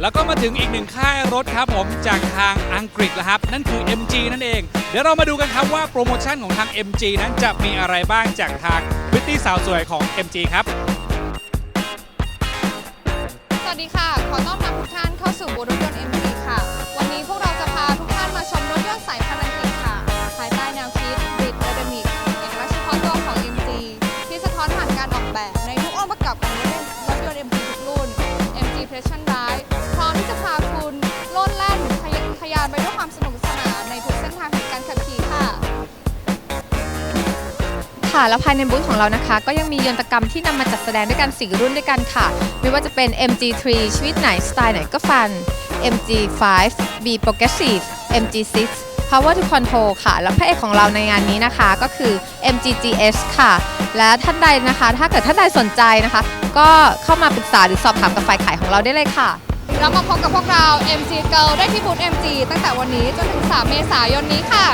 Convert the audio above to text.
แล้วก็มาถึงอีกหนึ่งค่ายรถครับผมจากทางอังกฤษแล้วครับ นั่นคือ MG นั่นเอง เดี๋ยวเรามาดูกันครับว่าโปรโมชั่นของทาง MG นั้นจะมีอะไรบ้างจากทางพริตตี้สาวสวยของ MG ครับ สวัสดีค่ะ ขอต้อนรับทุกท่านเข้าสู่บูธรถยนต์ MG ค่ะ วันนี้พวกเราจะพาทุกท่านมาชมรถยนต์สายพันธุ์อังกฤษค่ะ ภายใต้แนวคิด Brit a d a m i c เอกลักษณ์เฉพาะตัวของ MG ที่สะท้อนผ่านการออกแบบในทุกองค์ประกอบของรถยนต์ MG ทุกรุ่น MG Passion ทะยานไปด้วยความสนุกสนานในทุกเส้นทางแห่งการขับขี่ค่ะ ค่ะแล้วภายในบูธของเรานะคะ ก็ยังมียนตกรรมที่นำมาจัดแสดงด้วยกัน4รุ่นด้วยกันค่ะ ไม่ว่าจะเป็น MG3 ชีวิตไหนสไตล์ไหนก็ฟัน MG5 B Progressive MG6 Power to Control ค่ะ แล้วพระเอกของเราในงานนี้นะคะก็คือ MGGS ค่ะ และท่านใดนะคะ ถ้าเกิดท่านใดสนใจนะคะ ก็เข้ามาปรึกษาหรือสอบถามกับฝ่ายขายของเราได้เลยค่ะ แล้วมาพบกับพวกเรา MG Girl ได้ที่บูธ MG ตั้งแต่วันนี้จนถึง 3 เมษายนนี้ค่ะ